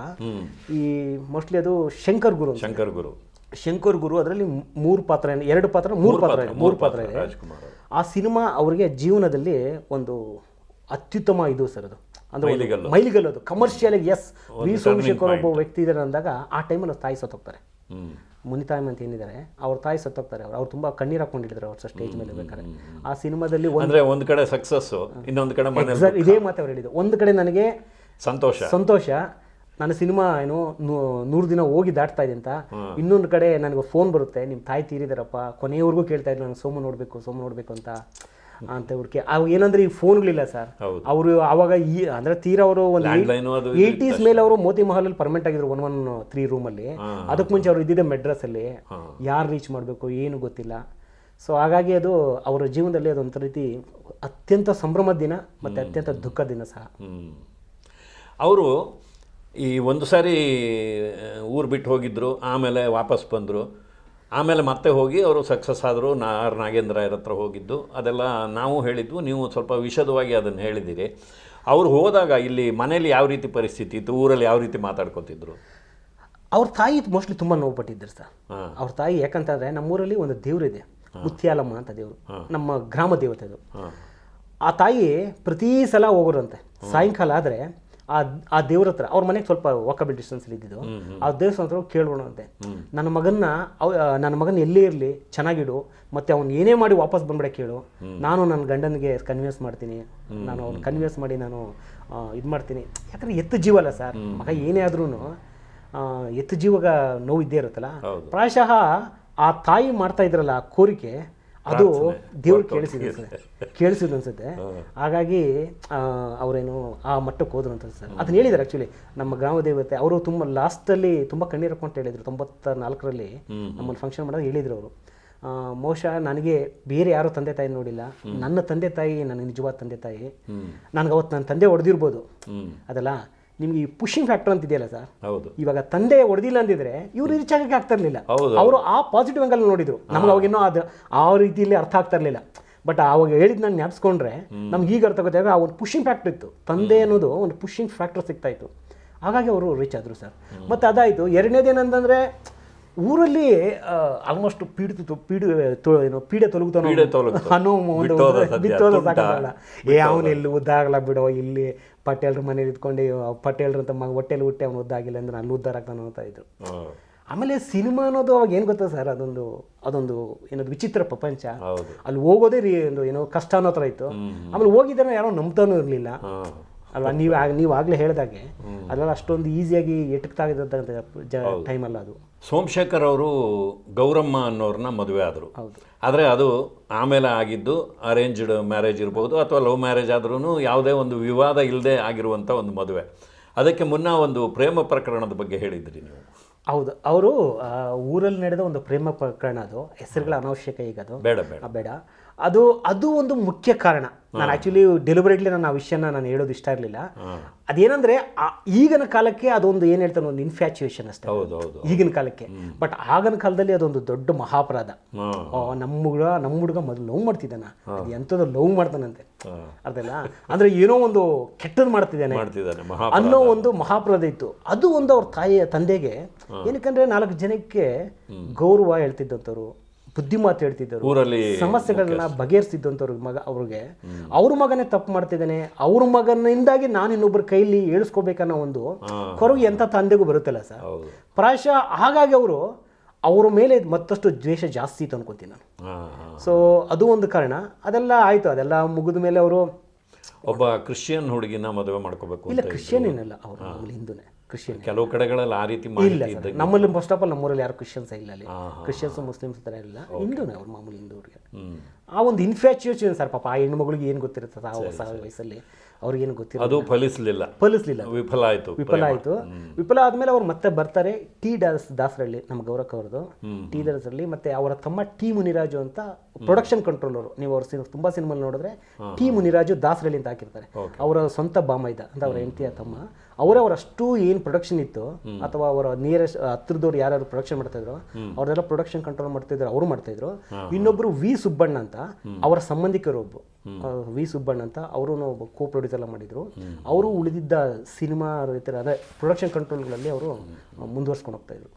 ಈ ಮೋಸ್ಟ್ಲಿ ಅದು ಶಂಕರ್ ಗುರು ಶಂಕರ್ ಗುರು. ಶಂಕರ್ ಗುರು ಅದರಲ್ಲಿ ಮೂರು ಪಾತ್ರ ಏನು- ಎರಡು ಪಾತ್ರ ಮೂರು ಪಾತ್ರ ಇದೆ ಮೂರು ಪಾತ್ರ ಇದೆ. ಆ ಸಿನಿಮಾ ಅವರಿಗೆ ಜೀವನದಲ್ಲಿ ಒಂದು ಅತ್ಯುತ್ತಮ ಇದು ಸರ್ ಅದು. ಅಂದ್ರೆ ಒಂದು ಮೈಲಿಗಲ್ಲು. ಮೈಲಿಗಲ್ಲು ಅದು. ಕಮರ್ಷಿಯಲ್ ಎಸ್ ವಿ ಸೋಮಶೇಖರ್ ಒಬ್ಬ ವ್ಯಕ್ತಿ ಇದ್ದಾರೆ ಅಂದಾಗ ಆ ಟೈಮಲ್ಲಿ ತಾಯಿ ಸತ್ತೋಗ್ತಾರೆ. ಮುನಿತಾಯಮ್ ಅಂತ ಏನಿದ್ದಾರೆ ಅವ್ರ ತಾಯಿ ಸತ್ತೋಗ್ತಾರೆ ಅವ್ರು ಅವ್ರು ತುಂಬಾ ಕಣ್ಣೀರು ಹಾಕೊಂಡಿದ್ರು ಅವ್ರ ಸ್ಟೇಜ್ ಮೇಲೆ ಬೇಕಾದ್ರೆ. ಆ ಸಿನಿಮಾದಲ್ಲಿ ಒಂದು ಅಂದ್ರೆ ಒಂದ್ ಕಡೆ ಸಕ್ಸಸ್ ಇನ್ನೊಂದು ಕಡೆ ಇದೇ ಮಾತು ಅವ್ರು ಹೇಳಿದ್ದು. ಒಂದು ಕಡೆ ನನಗೆ ಸಂತೋಷ. ಸಂತೋಷ. ನನ್ನ ಸಿನಿಮಾ ಏನು ನೂರು ದಿನ ಹೋಗಿ ದಾಟ್ತಾ ಇದೆ ಅಂತ. ಇನ್ನೊಂದು ಕಡೆ ನನಗೆ ಫೋನ್ ಬರುತ್ತೆ ನಿಮ್ಮ ತಾಯಿ ತೀರಿದಾರಪ್ಪ ಕೊನೆಯವರೆಗೂ ಕೇಳ್ತಾ ಇದ್ರು ನಾನು ಸೋಮು ನೋಡಬೇಕು ಸೋಮು ನೋಡಬೇಕು ಅಂತ. ಅಂತ ಹುಡುಕಿ. ಅವು ಏನಂದ್ರೆ ಈ ಫೋನ್ಗಳಿಲ್ಲ ಸರ್. ಅವರು ಅವಾಗ ಈ ಅಂದ್ರೆ ತೀರಾ ಅವರು ಒಂದು ಏಟೀಸ್ ಏಯ್ಟೀಸ್ ಮೇಲೆ ಅವರು ಮೋತಿ ಮಹಲ್ ಅಲ್ಲಿ ಪರ್ಮನೆಂಟ್ ಆಗಿದ್ರು ಒನ್ ಒನ್ ತ್ರೀ ರೂಮಲ್ಲಿ ಅದಕ್ಕೆ ಮುಂಚೆ ಅವ್ರು ಇದ್ದಿದ್ದೆ ಮೆಡ್ರಸ್ ಅಲ್ಲಿ. ಯಾರು ರೀಚ್ ಮಾಡಬೇಕು ಏನು ಗೊತ್ತಿಲ್ಲ. ಸೊ ಹಾಗಾಗಿ ಅದು ಅವರ ಜೀವನದಲ್ಲಿ ಅದೊಂಥರ ರೀತಿ ಅತ್ಯಂತ ಸಂಭ್ರಮದ ದಿನ ಮತ್ತೆ ಅತ್ಯಂತ ದುಃಖದ ದಿನ ಸಹ. ಅವರು ಈ ಒಂದು ಸಾರಿ ಊರು ಬಿಟ್ಟು ಹೋಗಿದ್ರು ಆಮೇಲೆ ವಾಪಸ್ ಬಂದರು. ಆಮೇಲೆ ಮತ್ತೆ ಹೋಗಿ ಅವರು ಸಕ್ಸಸ್ ಆದರು ನಾ ಆರ್ ನಾಗೇಂದ್ರ ಅವ್ರ ಹತ್ರ ಹೋಗಿದ್ದು. ಅದೆಲ್ಲ ನಾವು ಹೇಳಿದ್ವು ನೀವು ಸ್ವಲ್ಪ ವಿಷದವಾಗಿ ಅದನ್ನು ಹೇಳಿದ್ದೀರಿ ಅವ್ರು ಹೋದಾಗ ಇಲ್ಲಿ ಮನೇಲಿ ಯಾವ ರೀತಿ ಪರಿಸ್ಥಿತಿ ಇತ್ತು ಊರಲ್ಲಿ ಯಾವ ರೀತಿ ಮಾತಾಡ್ಕೊತಿದ್ರು? ಅವ್ರ ತಾಯಿ ಮೋಸ್ಟ್ಲಿ ತುಂಬ ನೋವು ಪಟ್ಟಿದ್ರು ಸರ್ ಅವ್ರ ತಾಯಿ ಯಾಕಂತಂದರೆ ನಮ್ಮೂರಲ್ಲಿ ಒಂದು ದೇವ್ರಿದೆ ಮುತ್ಯಾಲಮ್ಮ ಅಂತ ದೇವರು. ನಮ್ಮ ಗ್ರಾಮ ದೇವತೆ ಅದು. ಆ ತಾಯಿ ಪ್ರತಿ ಸಲ ಹೋಗೋರಂತೆ. ಸಾಯಂಕಾಲ ಆದರೆ ಆ ಆ ದೇವ್ರ ಹತ್ರ ಅವ್ರ ಮನೆಗೆ ಸ್ವಲ್ಪ ವಾಕಬಲ್ ಡಿಸ್ಟೆನ್ಸ್ ಇದ್ದಿದ್ದು. ಆ ದೇವಸ್ಥಾನ ಹತ್ರ ಕೇಳೋಣ ಅಂತೆ ನನ್ನ ಮಗನ್ನ ನನ್ನ ಮಗನ ಎಲ್ಲೇ ಇರಲಿ ಚೆನ್ನಾಗಿಡು ಮತ್ತೆ ಅವ್ನು ಏನೇ ಮಾಡಿ ವಾಪಸ್ ಬಂದ್ಬಿಡ ಕೇಳು. ನಾನು ನನ್ನ ಗಂಡನಿಗೆ ಕನ್ವಿನ್ಸ್ ಮಾಡ್ತೀನಿ. ನಾನು ಅವ್ನು ಕನ್ವಿನ್ಸ್ ಮಾಡಿ ನಾನು ಇದು ಮಾಡ್ತೀನಿ. ಯಾಕಂದ್ರೆ ಎತ್ತು ಜೀವ ಅಲ್ಲ ಸರ್ ಮಗ ಏನೇ ಆದ್ರೂ ಎತ್ತು ಜೀವಗ ನೋವು ಇದ್ದೇ ಇರುತ್ತಲ್ಲ. ಪ್ರಾಯಶಃ ಆ ತಾಯಿ ಮಾಡ್ತಾ ಇದ್ರಲ್ಲ ಆ ಕೋರಿಕೆ ಅದು ದೇವ್ರು ಕೇಳಿಸಿದ್ರು ಸರ್. ಕೇಳಿಸಿದ್ರು ಅನ್ಸುತ್ತೆ. ಹಾಗಾಗಿ ಅವರೇನು ಆ ಮಟ್ಟಕ್ಕೆ ಹೋದ್ರು ಅಂತ ಸರ್. ಅದನ್ನ ಹೇಳಿದ್ದಾರೆ ಆ್ಯಕ್ಚುಲಿ ನಮ್ಮ ಗ್ರಾಮ ದೇವತೆ ಅವರು ತುಂಬ ಲಾಸ್ಟಲ್ಲಿ ತುಂಬ ಕಣ್ಣೀರು ಅಂತ ಹೇಳಿದ್ರು. ತೊಂಬತ್ತ ನಾಲ್ಕರಲ್ಲಿ ನಮ್ಮಲ್ಲಿ ಫಂಕ್ಷನ್ ಮಾಡೋದು ಹೇಳಿದ್ರು ಅವರು. ಬಹುಶಃ ನನಗೆ ಬೇರೆ ಯಾರು ತಂದೆ ತಾಯಿ ನೋಡಿಲ್ಲ. ನನ್ನ ತಂದೆ ತಾಯಿ ನನ್ನ ನಿಜವಾದ ತಂದೆ ತಾಯಿ. ನನಗೆ ಅವತ್ತು ನನ್ನ ತಂದೆ ಹೊಡೆದಿರ್ಬೋದು. ಅದಲ್ಲ? ನಿಮ್ಗೆ ಈ ಪುಷಿಂಗ್ ಫ್ಯಾಕ್ಟರ್ ಅಂತ ಇದೆಯಲ್ಲ ಸರ್ ಹೌದು. ಇವಾಗ ತಂದೆ ಹೊಡೆದಿಲ್ಲ ಅಂದಿದ್ರೆ ಇವ್ರು ರೀಚ್ ಆಗಕ್ಕೆ ಆಗ್ತಾ ಇರಲಿಲ್ಲ ಅವರು ಆ ಪಾಸಿಟಿವ್ ಆಂಗಲ್ ನೋಡಿದ್ರು. ನಮ್ಗೆ ಅವಾಗೇನೋ ಅದು ಆ ರೀತಿಯಲ್ಲಿ ಅರ್ಥ ಆಗ್ತಾ ಇರಲಿಲ್ಲ ಬಟ್ ಅವಾಗ ಹೇಳಿದ್ ನಾನು ಜ್ಞಾಪಿಸ್ಕೊಂಡ್ರೆ ನಮ್ಗೆ ಈಗ ಅರ್ಥ ಗೊತ್ತಾಗ ಆ ಒಂದು ಪುಷಿಂಗ್ ಫ್ಯಾಕ್ಟರ್ ಇತ್ತು. ತಂದೆ ಅನ್ನೋದು ಒಂದು ಪುಷಿಂಗ್ ಫ್ಯಾಕ್ಟರ್ ಸಿಗ್ತಾ ಇತ್ತು. ಹಾಗಾಗಿ ಅವರು ರೀಚ್ ಆದರು ಸರ್ ಮತ್ತೆ ಅದಾಯಿತು. ಎರಡನೇದೇನಂತಂದ್ರೆ ಊರಲ್ಲಿ ಆಲ್ಮೋಸ್ಟ್ ಪೀಡಿತ ಪೀಡಿ ಏನು ಪೀಡೆ ತೊಲಗುತ್ತಾನೋ. ಅನ್ನೋ ಒಂದು ಬಿತ್ತೋದ. ಸಾಕಾಗಲ್ಲ. ಏ ಅವನು ಇಲ್ಲಿ ಉದ್ದಾಗಲ್ಲ ಬಿಡೋ ಇಲ್ಲಿ ಪಟೇಲ್ರ ಮನೇಲಿ ಇದ್ಕೊಂಡು ಪಟೇಲ್ರ ಅಂತ ಮಗ ಹೊಟ್ಟೆಲಿ ಹುಟ್ಟೆ ಅವ್ನು ಉದ್ದಾಗಿಲ್ಲ ಅಂದ್ರೆ ಅಲ್ಲಿ ಉದ್ದಾರ ಆಗ್ತಾನೆ ಅಂತ ಇದ್ರು. ಆಮೇಲೆ ಸಿನಿಮಾ ಅನ್ನೋದು ಅವಾಗ ಏನು ಗೊತ್ತಾ ಸರ್ ಅದೊಂದು ಅದೊಂದು ಏನದು ವಿಚಿತ್ರ ಪ್ರಪಂಚ. ಅಲ್ಲಿ ಹೋಗೋದೇ ರೀ ಒಂದು ಏನೋ ಕಷ್ಟ ಅನ್ನೋ ಥರ ಇತ್ತು. ಆಮೇಲೆ ಹೋಗಿದ್ದಾನೆ ಯಾರೋ ನಂಬ್ತಾನೂ ಇರಲಿಲ್ಲ. ಹಾಂ ಅಲ್ವಾ ನೀವು ಆಗ ನೀವು ಆಗಲೇ ಹೇಳಿದಾಗೆ ಅದರಲ್ಲಿ ಅಷ್ಟೊಂದು ಈಸಿಯಾಗಿ ಎಟಕ್ತಾ ಜ ಟೈಮ್ ಅಲ್ಲ ಅದು. ಸೋಮಶೇಖರ್ ಅವರು ಗೌರಮ್ಮ ಅನ್ನೋರನ್ನ ಮದುವೆ ಆದರು. ಆದರೆ ಅದು ಆಮೇಲೆ ಆಗಿದ್ದು ಅರೇಂಜ್ಡ್ ಮ್ಯಾರೇಜ್ ಇರ್ಬೋದು ಅಥವಾ ಲವ್ ಮ್ಯಾರೇಜ್ ಆದ್ರೂ ಯಾವುದೇ ಒಂದು ವಿವಾದ ಇಲ್ಲದೆ ಆಗಿರುವಂಥ ಒಂದು ಮದುವೆ. ಅದಕ್ಕೆ ಮುನ್ನ ಒಂದು ಪ್ರೇಮ ಪ್ರಕರಣದ ಬಗ್ಗೆ ಹೇಳಿದ್ರಿ ನೀವು. ಹೌದು. ಅವರು ಊರಲ್ಲಿ ನಡೆದ ಒಂದು ಪ್ರೇಮ ಪ್ರಕರಣ ಅದು. ಹೆಸರುಗಳ ಅನಾವಶ್ಯಕ ಈಗ ಅದು. ಬೇಡ ಬೇಡ. ಬೇಡ. ಅದು ಅದು ಒಂದು ಮುಖ್ಯ ಕಾರಣ. ನಾನು ಆಕ್ಚುಲಿ ಡೆಲಿಬರೇಟ್ಲಿ ನಾನು ಆ ವಿಷಯನ ನಾನು ಹೇಳೋದು ಇಷ್ಟ ಇರಲಿಲ್ಲ. ಅದೇನಂದ್ರೆ ಈಗಿನ ಕಾಲಕ್ಕೆ ಅದೊಂದು ಏನು ಹೇಳ್ತಾನೆ ಒಂದು ಇನ್ಫ್ಯಾಚುಯೇಷನ್ ಅಷ್ಟೇ. ಈಗಿನ ಕಾಲಕ್ಕೆ. ಬಟ್ ಆಗಿನ ಕಾಲದಲ್ಲಿ ಅದೊಂದು ದೊಡ್ಡ ಮಹಾಪರಾಧ. ನಮ್ಮ ಹುಡುಗ ನಮ್ಮ ಹುಡುಗ ಮೊದಲು ಲವ್ ಮಾಡ್ತಿದ್ದಾನ. ಎಂಥದ್ದು ಲವ್ ಮಾಡ್ತಾನಂತೆ. ಅದೆಲ್ಲ ಅಂದ್ರೆ ಏನೋ ಒಂದು ಕೆಟ್ಟದ್ ಮಾಡ್ತಿದ್ದಾನೆ. ಅನ್ನೋ ಒಂದು ಮಹಾಪರಾಧ ಇತ್ತು. ಅದು ಒಂದು ಅವ್ರ ತಾಯಿಯ ತಂದೆಗೆ ಏನಕ್ಕಂದ್ರೆ ನಾಲ್ಕು ಜನಕ್ಕೆ ಗೌರವ ಹೇಳ್ತಿದ್ದಂಥವ್ರು. ಬುದ್ಧಿಮಾತು ಹೇಳ್ತಿದ್ದರು ಊರಲ್ಲಿ ಸಮಸ್ಯೆಗಳನ್ನ ಬಗೆಹರಿಸಿದ್ದಂಥವ್ರ ಮಗ ಅವ್ರಿಗೆ. ಅವ್ರ ಮಗನೇ ತಪ್ಪು ಮಾಡ್ತಿದ್ದಾನೆ ಅವ್ರ ಮಗನಿಂದಾಗಿ ನಾನು ಇನ್ನೊಬ್ಬರ ಕೈಲಿ ಏಳಿಸ್ಕೋಬೇಕನ್ನೋ ಒಂದು ಕೊರಗು ಎಂಥ ತಂದೆಗೂ ಬರುತ್ತಲ್ಲ ಸರ್? ಪ್ರಾಯಶಃ ಹಾಗಾಗಿ ಅವರು ಅವ್ರ ಮೇಲೆ ಮತ್ತಷ್ಟು ದ್ವೇಷ ಜಾಸ್ತಿ ಇತ್ತು ಅನ್ಕೋತೀನಿ ನಾನು. ಸೊ ಅದು ಒಂದು ಕಾರಣ. ಅದೆಲ್ಲ ಆಯಿತು. ಅದೆಲ್ಲ ಮುಗಿದ ಮೇಲೆ ಅವರು ಒಬ್ಬ ಕ್ರಿಶ್ಚಿಯನ್ ಹುಡುಗಿನ ಮದುವೆ ಮಾಡ್ಕೋಬೇಕು ಇಲ್ಲ ಕ್ರಿಶ್ಚಿಯನ್ ಏನಲ್ಲ ಅವರು ಹಿಂದೂನೇ. ಕ್ರಿಶ್ಚಿಯನ್ ಕೆಲವು ಕಡೆಗಳಲ್ಲಿ ಆ ರೀತಿ ಇಲ್ಲ ಸರ್. ನಮ್ಮಲ್ಲಿ ಫಸ್ಟ್ ಆಫ್ ಆಲ್ ನಮ್ಮೂರಲ್ಲಿ ಯಾರು ಕ್ರಿಶ್ಚಿಯನ್ಸ್ ಇಲ್ಲ ಅಲ್ಲಿ. ಕ್ರಿಶ್ಚಿಯನ್ಸ್ ಮುಸ್ಲಿಮ್ಸ್ ಥರ ಇಲ್ಲ. ಹಿಂದೂನೇ ಅವ್ರು ಮಾಮೂಲಿ ಹಿಂದೂರಿಗೆ. ಅವ್ರಿಗೆ ಆ ಒಂದು ಇನ್ಫ್ಯಾಚುಯೇಷನ್ ಸರ್ ಪಾಪ ಆ ಹೆಣ್ಮಗಳಿಗೆ ಏನು ಗೊತ್ತಿರುತ್ತೆ ಆ ಹೊಸ ವಯಸ್ಸಲ್ಲಿ? ಅವ್ರಿಗೇನು ಗೊತ್ತಿಲ್ಲ ಅದು ಫಲಿಸಲಿಲ್ಲ. ಫಲಿಸಲಿಲ್ಲ. ವಿಫಲ ಆಯಿತು ವಿಫಲ ಆಯಿತು. ವಿಫಲ ಆದಮೇಲೆ ಅವ್ರು ಮತ್ತೆ ಬರ್ತಾರೆ ಟಿ ದಾಸ್ ದಾಸರಳ್ಳಿ ನಮ್ಮ ಗೌರವ ಅವ್ರದ್ದು. ಟಿ ದಾಸರಳ್ಳಿ ಮತ್ತೆ ಅವರ ತಮ್ಮ ಟಿ ಮುನಿರಾಜು ಅಂತ ಪ್ರೊಡಕ್ಷನ್ ಕಂಟ್ರೋಲರು ನೀವು ಅವ್ರ ಸಿನಿಮಾ ತುಂಬಾ ಸಿನಿಮಾ ನೋಡಿದ್ರೆ ಟಿ ಮುನಿರಾಜು ದಾಸರಳ್ಳಿ ಅಂತ ಹಾಕಿರ್ತಾರೆ. ಅವರ ಸ್ವಂತ ಬಾಮ ಇದ್ದ ಅಂತ ಅವರ ಹೆಂಡತಿಯ ತಮ್ಮ. ಅವರೇ ಅವರಷ್ಟು ಏನು ಪ್ರೊಡಕ್ಷನ್ ಇತ್ತು ಅಥವಾ ಅವರ ನಿಯರೆಸ್ಟ್ ಹತ್ರದವ್ರು ಯಾರು ಪ್ರೊಡಕ್ಷನ್ ಮಾಡ್ತಾ ಇದ್ರು ಅವರೆಲ್ಲ ಪ್ರೊಡಕ್ಷನ್ ಕಂಟ್ರೋಲ್ ಮಾಡ್ತಾ ಇದ್ರು ಅವರು ಮಾಡ್ತಾ ಇದ್ರು. ಇನ್ನೊಬ್ರು ವಿ ಸುಬ್ಬಣ್ಣ ಅಂತ ಅವರ ಸಂಬಂಧಿಕರು ಒಬ್ಬ ವಿ ಸುಬ್ಬಣ್ಣ ಅಂತ ಅವರು ಕೋ ಪ್ರೊಡ್ಯೂಸ್ ಎಲ್ಲ ಮಾಡಿದ್ರು. ಅವರು ಉಳಿದಿದ್ದ ಸಿನಿಮಾ ರೀತಿ ಅದೇ ಪ್ರೊಡಕ್ಷನ್ ಕಂಟ್ರೋಲ್ಗಳಲ್ಲಿ ಅವರು ಮುಂದುವರ್ಸ್ಕೊಂಡು ಹೋಗ್ತಾ ಇದ್ರು.